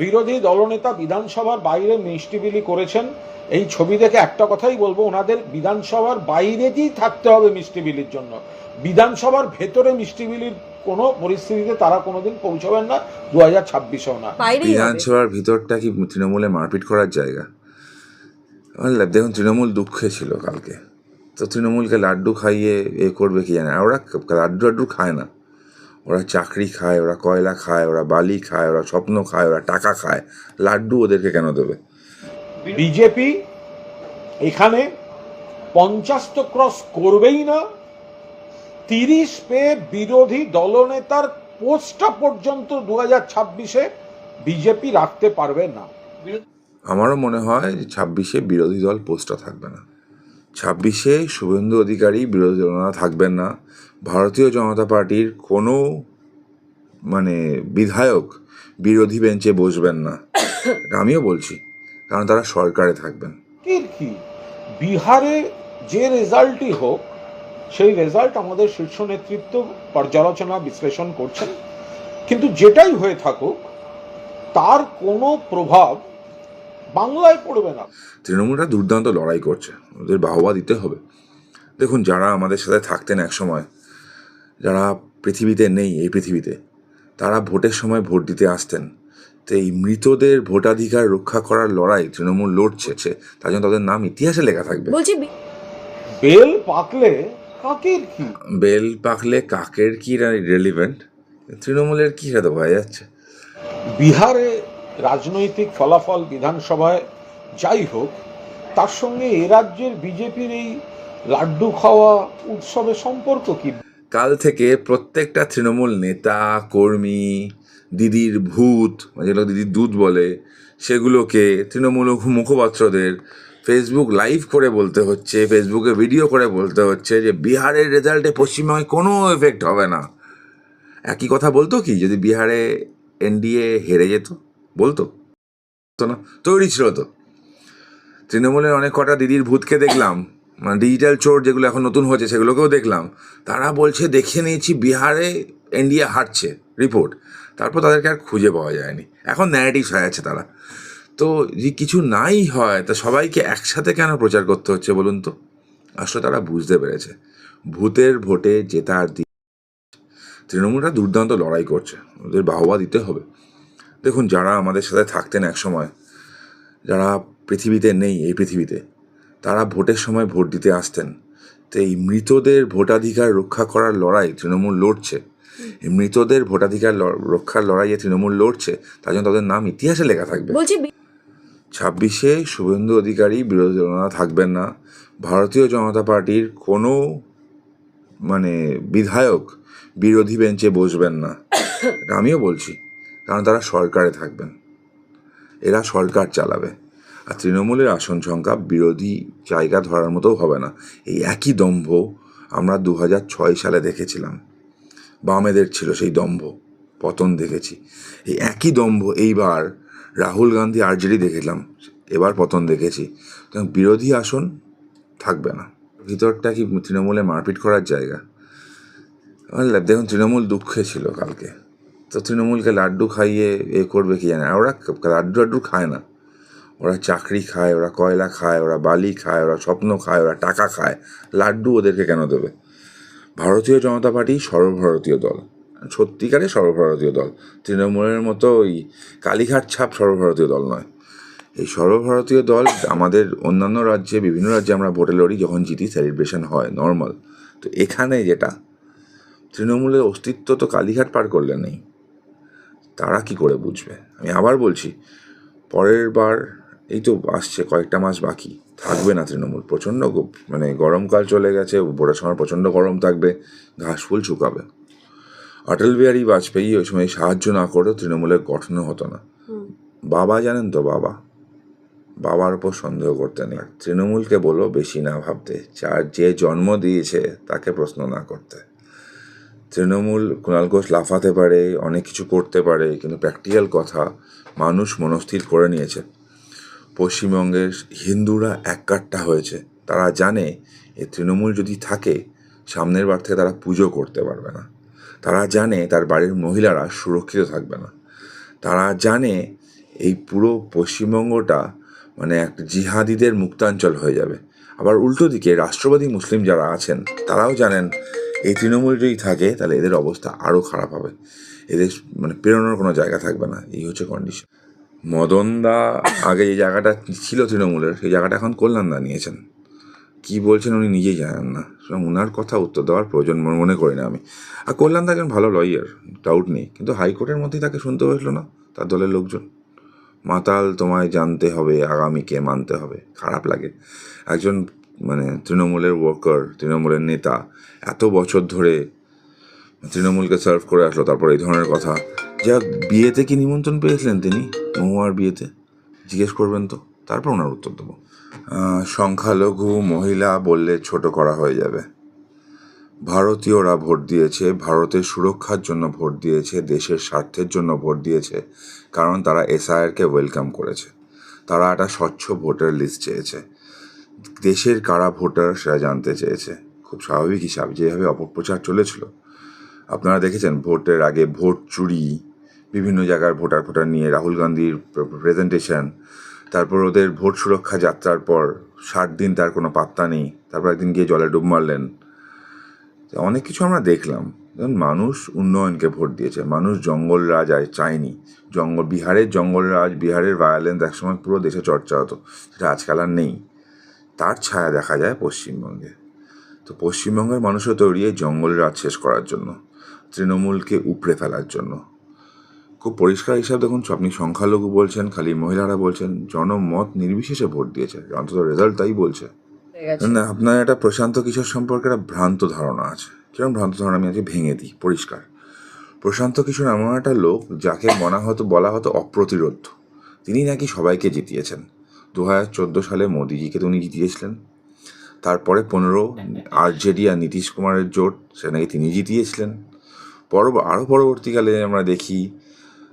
বিরোধী দলনেতা বিধানসভার বাইরে মিষ্টি বিলি করেছেন। এই ছবি দেখে একটা কথাই বলব ওনাদের বিধানসভার বাইরে বাইরেতেই থাকতে হবে মিষ্টি বিলির জন্য। বিধানসভার ভেতরে মিষ্টি বিলির কোনো পরিস্থিতিতে তারা কোনোদিন পৌঁছবেন না দু হাজার ছাব্বিশেও না। বিধানসভার ভিতরটা কি তৃণমূলে মারপিট করার জায়গা? দেখুন তৃণমূল দুঃখে ছিল কালকে। তো তৃণমূলকে লাড্ডু খাইয়ে এ করবে কি জানে? ওরা লাড্ডু লাড্ডু খায় না। ওরা চাকরি খায় ওরা কয়লা খায় ওরা বালি খায় ওরা স্বপ্ন খায় ওরা টাকা খায় লাড্ডু ওদেরকে কেন দেবে? বিজেপি এখানে পঞ্চাশ তো ক্রস করবেই না তিরিশ পেয়ে বিরোধী দলনেতার পোস্টটা পর্যন্ত দু হাজার ছাব্বিশে বিজেপি রাখতে পারবে না। আমারও মনে হয় যে ছাব্বিশে বিরোধী দল পোস্টটা থাকবে না। ছাব্বিশে শুভেন্দু অধিকারী বিরোধী দলনা থাকবেন না ভারতীয় জনতা পার্টির কোনো মানে বিধায়ক বিরোধী বেঞ্চে বসবেন না। আমিও বলছি কারণ তারা সরকারে থাকবেন। কি? বিহারে যে রেজাল্টই হোক সেই রেজাল্ট আমাদের শীর্ষ নেতৃত্ব পর্যালোচনা বিশ্লেষণ করছেন। কিন্তু যেটাই হয়ে থাকুক তার কোনো প্রভাব বাংলায় পড়বে না। তৃণমূলটা দুর্দান্ত লড়াই করছে ওদের বাহবা দিতে হবে। দেখুন যারা আমাদের সাথে থাকতেন এক সময় যারা পৃথিবীতে নেই এই পৃথিবীতে তারা ভোটের সময় ভোট দিতে আসতেন। তো এই মৃতদের ভোটাধিকার রক্ষা করার লড়াই তৃণমূল লড়ছে তার জন্য তাদের নাম ইতিহাসে লেখা থাকবে। বলছি বেল পাকলে কাকের কি? বেল পাকলে কাকের কি রেলিভেন্ট তৃণমূলের কি সাথে বোঝা যাচ্ছে। বিহারে রাজনৈতিক ফলাফল বিধানসভায় যাই হোক তার সঙ্গে এ রাজ্যের বিজেপির এই লাড্ডু খাওয়া উৎসবের সম্পর্ক কি? কাল থেকে প্রত্যেকটা তৃণমূল নেতা, কর্মী, দিদির ভূত মানে যেগুলো দিদির দুধ বলে, সেগুলোকে তৃণমূল মুখপাত্রদের ফেসবুক লাইভ করে বলতে হচ্ছে ফেসবুকে ভিডিও করে বলতে হচ্ছে যে বিহারের রেজাল্টে পশ্চিমবঙ্গে কোনো এফেক্ট হবে না। একই কথা বলতো কি? যদি বিহারে এনডিএ হেরে যেত, বলতো? তো না, তৈরি ছিল তো। তৃণমূলের অনেক কটা দিদির ভূতকে দেখলাম। মানে ডিজিটাল চোর যেগুলো এখন নতুন হয়েছে, সেগুলোকেও দেখলাম। তারা বলছে, দেখে নিয়েছি, বিহারে এনডিএ হারছে রিপোর্ট তারপর তাদেরকে আর খুঁজে পাওয়া যায়নি। এখন ন্যারেটিভ হয়ে আছে তারা। তো যদি কিছু নাই হয়, তা সবাইকে একসাথে কেন প্রচার করতে হচ্ছে বলুন তো? আসলে তারা বুঝতে পেরেছে। ভূতের ভোটে জেতার দিন তৃণমূলরা দুর্দান্ত লড়াই করছে। ওদের বাহবা দিতে হবে। দেখুন, যারা আমাদের সাথে থাকতেন এক সময় যারা পৃথিবীতে নেই, এই পৃথিবীতে তারা ভোটের সময় ভোট দিতে আসতেন। তো এই মৃতদের ভোটাধিকার রক্ষা করার লড়াই তৃণমূল লড়ছে। এই মৃতদের ভোটাধিকার রক্ষার লড়াইয়ে তৃণমূল লড়ছে তার জন্য তাদের নাম ইতিহাসে লেখা থাকবে। ছাব্বিশে শুভেন্দু অধিকারী বিরোধী দলনা থাকবেন না। ভারতীয় জনতা পার্টির কোনো মানে বিধায়ক বিরোধী বেঞ্চে বসবেন না। আমিও বলছি কারণ তারা সরকারে থাকবেন। এরা সরকার চালাবে। আর তৃণমূলের আসন সংখ্যা বিরোধী জায়গা ধরার মতোও হবে না। এই একই দম্ভ আমরা দু ছয় সালে দেখেছিলাম। বামেদের ছিল সেই দম্ভ, পতন দেখেছি। এই একই দম্ভ এইবার রাহুল গান্ধী আরজেডি দেখলাম, এবার পতন দেখেছি। সুতরাং বিরোধী আসন থাকবে না। ভিতরটা কি তৃণমূলে মারপিট করার জায়গা? বুঝলে? দেখুন, তৃণমূল দুঃখে ছিল কালকে। তো তৃণমূলকে লাড্ডু খাইয়ে এ করবে কি জানে? ওরা লাড্ডু লাড্ডু খায় না। ওরা চাকরি খায়, ওরা কয়লা খায়, ওরা বালি খায়, ওরা স্বপ্ন খায়, ওরা টাকা খায়, লাড্ডু ওদেরকে কেন দেবে? ভারতীয় জনতা পার্টি সর্বভারতীয় দল, সত্যিকারে সর্বভারতীয় দল। তৃণমূলের মতো ওই কালীঘাট ছাপ সর্বভারতীয় দল নয়। এই সর্বভারতীয় দল আমাদের অন্যান্য রাজ্যে, বিভিন্ন রাজ্যে আমরা ভোটে লড়ি যখন জিতি সেলিব্রেশন হয় নর্মাল তো এখানে যেটা, তৃণমূলের অস্তিত্ব তো কালীঘাট পার করলে নেই। তারা কি করে বুঝবে? আমি আবার বলছি, পরের বার এই তো আসছে কয়েকটা মাস বাকি। থাকবে না তৃণমূল। প্রচণ্ড মানে গরমকাল চলে গেছে ভোটের সময় প্রচণ্ড গরম থাকবে ঘাস ফুল শুকাবে। অটল বিহারী বাজপেয়ী ওই সময় সাহায্য না করেও তৃণমূলের গঠনও হতো না। বাবা জানেন তো বাবা? বাবার ওপর সন্দেহ করতে নেই তৃণমূলকে বলো বেশি না ভাবতে যার যে জন্ম দিয়েছে তাকে প্রশ্ন না করতে। তৃণমূল কুণাল ঘোষ লাফাতে পারে অনেক কিছু করতে পারে কিন্তু প্র্যাকটিক্যাল কথা মানুষ মনস্থির করে নিয়েছে। পশ্চিমবঙ্গের হিন্দুরা এককাট্টা হয়েছে। তারা জানে এই তৃণমূল যদি থাকে, সামনের বার থেকে তারা পুজো করতে পারবে না। তারা জানে তার বাড়ির মহিলারা সুরক্ষিত থাকবে না। তারা জানে এই পুরো পশ্চিমবঙ্গটা মানে এক জিহাদিদের মুক্তাঞ্চল হয়ে যাবে। আবার উল্টো দিকে রাষ্ট্রবাদী মুসলিম যারা আছেন, তারাও জানেন এই তৃণমূল যদি থাকে, তাহলে এদের অবস্থা আরও খারাপ হবে। এদের মানে পেরোনোর কোনো জায়গা থাকবে না। এই হচ্ছে কন্ডিশন মদনদা আগে যে জায়গাটা ছিল তৃণমূলের, সেই জায়গাটা এখন কল্যাণদা নিয়েছেন। কি বলছেন উনি নিজেই জানেন না। সুতরাং ওনার কথা উত্তর দেওয়ার প্রয়োজন মনে- করি না আমি। আর কল্যাণদা একজন ভালো লয়ার ডাউট নেই। কিন্তু হাইকোর্টের মধ্যেই তাকে শুনতে হয়েছিল না, তার দলের লোকজন। মাতাল তোমায় জানতে হবে, আগামীকে মানতে হবে। খারাপ লাগে। একজন মানে তৃণমূলের ওয়ার্কার তৃণমূলের নেতা, এত বছর ধরে তৃণমূলকে সার্ভ করে আসলো, তারপর এই ধরনের কথা। যা বিয়েতে কি নিমন্ত্রণ পেয়েছিলেন তিনি? মহুয়ার বিয়েতে? জিজ্ঞেস করবেন তো। তারপর ওনার উত্তর দেবো। সংখ্যালঘু মহিলা বললে ছোট করা হয়ে যাবে। ভারতীয়রা ভোট দিয়েছে, ভারতের সুরক্ষার জন্য ভোট দিয়েছে, দেশের স্বার্থের জন্য ভোট দিয়েছে, কারণ তারা এসআইআরকে ওয়েলকাম করেছে। তারা একটা স্বচ্ছ ভোটার লিস্ট চেয়েছে। দেশের কারা ভোটার সেটা জানতে চেয়েছে। খুব স্বাভাবিক হিসাব, যেভাবে অপপ্রচার চলেছিল। আপনারা দেখেছেন, ভোটের আগে ভোট চুরি বিভিন্ন জায়গার ভোটার ভোটার নিয়ে রাহুল গান্ধীর প্রেজেন্টেশন তারপর ওদের ভোট সুরক্ষা যাত্রার পর ষাট দিন তার কোনো পাত্তা নেই, তারপর একদিন গিয়ে জলে ডুব মারলেন। অনেক কিছু আমরা দেখলাম। যেমন মানুষ উন্নয়নকে ভোট দিয়েছে, মানুষ জঙ্গল রাজ আর চায়নি। জঙ্গল, বিহারের জঙ্গল রাজ, বিহারের ভায়োলেন্স একসময় পুরো দেশে চর্চা হতো, সেটা আজকাল আর নেই। তার ছায়া দেখা যায় পশ্চিমবঙ্গে। তো পশ্চিমবঙ্গের মানুষও তৈরি এই জঙ্গল রাজ শেষ করার জন্য, তৃণমূলকে উপড়ে ফেলার জন্য। খুব পরিষ্কার হিসাব দেখুন আপনি সংখ্যালঘু বলছেন খালি মহিলারা বলছেন জনমত নির্বিশেষে ভোট দিয়েছে। অন্তত রেজাল্ট তাই বলছে। না আপনার একটা প্রশান্ত কিশোর সম্পর্কে একটা ভ্রান্ত ধারণা আছে। কীরকম ভ্রান্ত ধারণা? আমি আজকে ভেঙে দিই পরিষ্কার। প্রশান্ত কিশোর এমন একটা লোক যাকে মনে হতো বলা হতো অপ্রতিরোধ তিনি নাকি সবাইকে জিতিয়েছেন। দু হাজার চোদ্দ সালে মোদিজিকে তো উনি জিতিয়েছিলেন। তারপরে পনেরো আরজেডি আর নীতিশ কুমারের জোট সে নাকি তিনি জিতিয়েছিলেন। পর আরও পরবর্তীকালে আমরা দেখি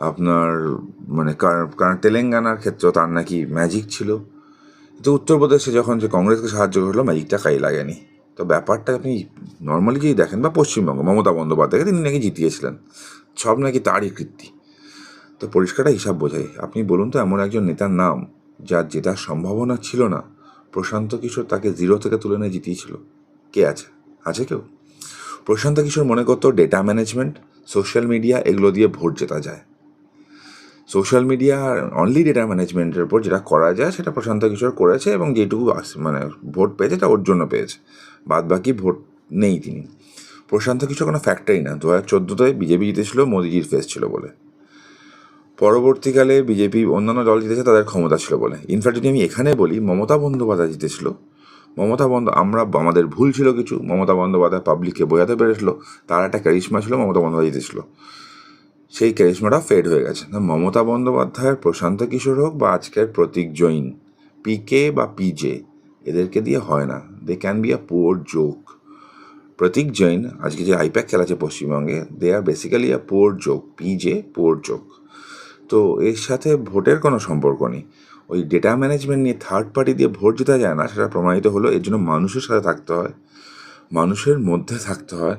আপনার মানে তেলেঙ্গানার ক্ষেত্রেও তার নাকি ম্যাজিক ছিল। তো উত্তরপ্রদেশে যখন যে কংগ্রেসকে সাহায্য করল ম্যাজিকটা কাজে লাগেনি। তো ব্যাপারটা আপনি নর্মালি যদি দেখেন, বা পশ্চিমবঙ্গ, মমতা বন্দ্যোপাধ্যায়কে তিনি নাকি জিতিয়েছিলেন। সব নাকি তারই কীর্তি। তো পরিষ্কারটা হিসাব বোঝাই। আপনি বলুন তো, এমন একজন নেতার নাম, যার জেতার সম্ভাবনা ছিল না, প্রশান্ত কিশোর তাকে জিরো থেকে তুলে নিয়ে জিতিয়েছিল। কে আছে? আছে কেউ? প্রশান্ত কিশোর মনে করতো ডেটা ম্যানেজমেন্ট সোশ্যাল মিডিয়া এগুলো দিয়ে ভোট জেতা যায়। সোশ্যাল মিডিয়া অনলি ডেটা ম্যানেজমেন্টের উপর যেটা করা যায় সেটা প্রশান্ত কিশোর করেছে এবং যেটুকু মানে ভোট পেয়েছে এটা ওর জন্য পেয়েছে। বাদ বাকি ভোট নেই তিনি। প্রশান্ত কিশোর কোনো ফ্যাক্টরি না। দু হাজার চোদ্দোতে বিজেপি জিতেছিল, মোদিজির ফেস ছিল বলে। পরবর্তীকালে বিজেপি অন্যান্য দল জিতেছে, তাদের ক্ষমতা ছিল বলে। ইনফ্যাক্ট যদি আমি এখানে বলি, মমতা বন্দ্যোপাধ্যায় জিতেছিল। মমতা বন্দ আমরা আমাদের ভুল ছিল কিছু। মমতা বন্দ্যোপাধ্যায় পাবলিককে বোঝাতে পেরেছিল। তার একটা ক্যারিশমা ছিল, মমতা বন্দ্যোপাধ্যায় জিতেছিল। সেই ক্যারিশমাটা ফেড হয়ে গেছে। মমতা বন্দ্যোপাধ্যায়ের প্রশান্ত কিশোর হোক বা আজকের প্রতীক জৈন, পিকে বা পিজে, এদেরকে দিয়ে হয় না। They can be a poor joke Pratik Jain, আজকে যে আইপ্যাক খেলাচ্ছে পশ্চিমবঙ্গে they are basically a poor joke PJ poor joke তো এর সাথে ভোটের কোনো সম্পর্ক নেই। ওই ডেটা ম্যানেজমেন্ট নিয়ে থার্ড পার্টি দিয়ে ভোট জেতা যায় না, সেটা প্রমাণিত হলো। এর জন্য মানুষের সাথে থাকতে হয়। মানুষের মধ্যে থাকতে হয়।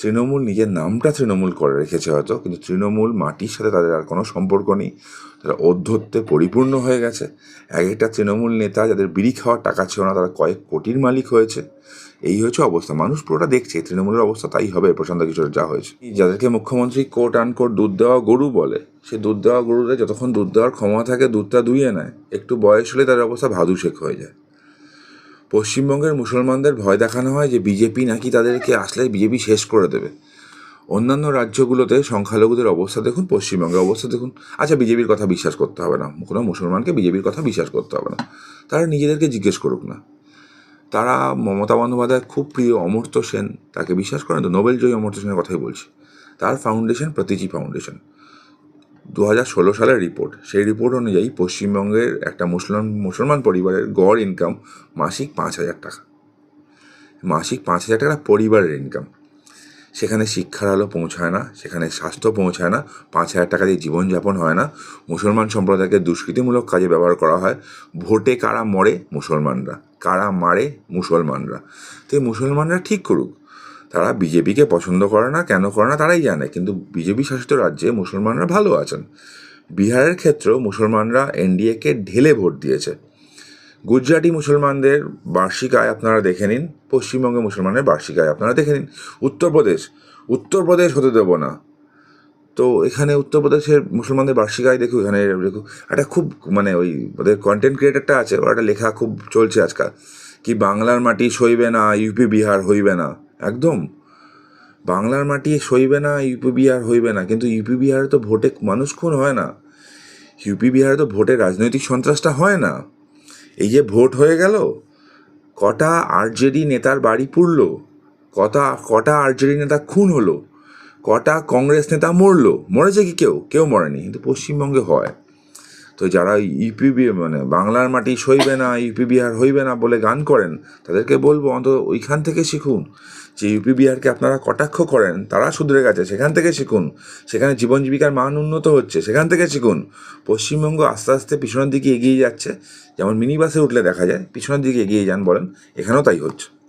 তৃণমূল নিজের নামটা তৃণমূল করে রেখেছে হয়তো, কিন্তু তৃণমূল মাটির সাথে তাদের আর কোনো সম্পর্ক নেই। তারা অধ্যত্বে পরিপূর্ণ হয়ে গেছে। এক একটা তৃণমূল নেতা যাদের বিড়ি খাওয়ার টাকা ছিল না, তারা কয়েক কোটির মালিক হয়েছে। এই হচ্ছে অবস্থা। মানুষ পুরোটা দেখছে তৃণমূলের অবস্থা তাই হবে প্রশান্ত কিশোর যা হয়েছে। যাদেরকে মুখ্যমন্ত্রী কোট আন কোট দুধ দেওয়া গরু বলে, সে দুধ দেওয়া গরুদের যতক্ষণ দুধ দেওয়ার ক্ষমতা থাকে, দুধটা দুইয়ে নেয়। একটু বয়স হলে তাদের অবস্থা ভাদু শেখ হয়ে যায়। পশ্চিমবঙ্গের মুসলমানদের ভয় দেখানো হয় যে বিজেপি নাকি তাদেরকে আসলে বিজেপি শেষ করে দেবে। অন্যান্য রাজ্যগুলোতে সংখ্যালঘুদের অবস্থা দেখুন, পশ্চিমবঙ্গের অবস্থা দেখুন। আচ্ছা বিজেপির কথা বিশ্বাস করতে হবে না। কোনো মুসলমানকে বিজেপির কথা বিশ্বাস করতে হবে না। তারা নিজেদেরকে জিজ্ঞেস করুক না। তারা মমতা বন্দ্যোপাধ্যায় খুব প্রিয় অমর্ত্য সেন, তাকে বিশ্বাস করেন তো? নোবেল জয়ী অমর্ত্য সেনের কথাই বলছি। তার ফাউন্ডেশন প্রতীচি ফাউন্ডেশন দু হাজার ষোলো সালের রিপোর্ট সেই রিপোর্ট অনুযায়ী পশ্চিমবঙ্গের একটা মুসলমান মুসলমান পরিবারের গড় ইনকাম মাসিক পাঁচ হাজার টাকা। মাসিক পাঁচ হাজার টাকা পরিবারের ইনকাম সেখানে শিক্ষার আলো পৌঁছায় না, সেখানে স্বাস্থ্য পৌঁছায় না, পাঁচ হাজার টাকা দিয়ে জীবনযাপন হয় না। মুসলমান সম্প্রদায়কে দুষ্কৃতিমূলক কাজে ব্যবহার করা হয়। ভোটে কারা মরে? মুসলমানরা। কারা মারে? মুসলমানরা। তো এই মুসলমানরা ঠিক করুক। তারা বিজেপিকে পছন্দ করে না, কেন করে না তারাই জানে। কিন্তু বিজেপি শাসিত রাজ্যে মুসলমানরা ভালো আছেন। বিহারের ক্ষেত্রেও মুসলমানরা এনডিএকে ঢেলে ভোট দিয়েছে। গুজরাটি মুসলমানদের বার্ষিক আয় আপনারা দেখে নিন পশ্চিমবঙ্গে মুসলমানের বার্ষিক আয় আপনারা দেখে নিন। উত্তরপ্রদেশ উত্তরপ্রদেশ হতে দেবো না। তো এখানে উত্তরপ্রদেশের মুসলমানদের বার্ষিক আয় দেখো, এখানে দেখো, একটা খুব মানে ওই ওদের কন্টেন্ট ক্রিয়েটারটা আছে, ওরা একটা লেখা খুব চলছে আজকাল। কি বাংলার মাটি সইবে না, ইউপি বিহার হইবে না। একদম। বাংলার মাটি সইবে না, ইউপি বিহার হইবে না। কিন্তু ইউপি বিহারে তো ভোটে মানুষ খুন হয় না। ইউপি বিহারে তো ভোটে রাজনৈতিক সন্ত্রাসটা হয় না। এই যে ভোট হয়ে গেল, কটা আরজেডি নেতার বাড়ি পুড়লো, কটা কটা আরজেডি নেতা খুন হলো, কটা কংগ্রেস নেতা মরলো। মরেছে কি কেউ? কেউ মরেনি, কিন্তু পশ্চিমবঙ্গে হয়। তো যারা ইউপি মানে বাংলার মাটি সইবে না ইউপি বিহার হইবে না বলে গান করেন, তাদেরকে বলব অন্তত ওইখান থেকে শিখুন যে ইউপি বিহারকে আপনারা কটাক্ষ করেন, তারা শুধরে গেছে, সেখান থেকে শিখুন। সেখানে জীবন জীবিকার মান উন্নত হচ্ছে, সেখান থেকে শিখুন। পশ্চিমবঙ্গ আস্তে আস্তে পিছনের দিকে এগিয়ে যাচ্ছে, যেমন মিনি বাসে উঠলে দেখা যায়, পিছনের দিকে এগিয়ে যান বলেন, এখানেও তাই হচ্ছে।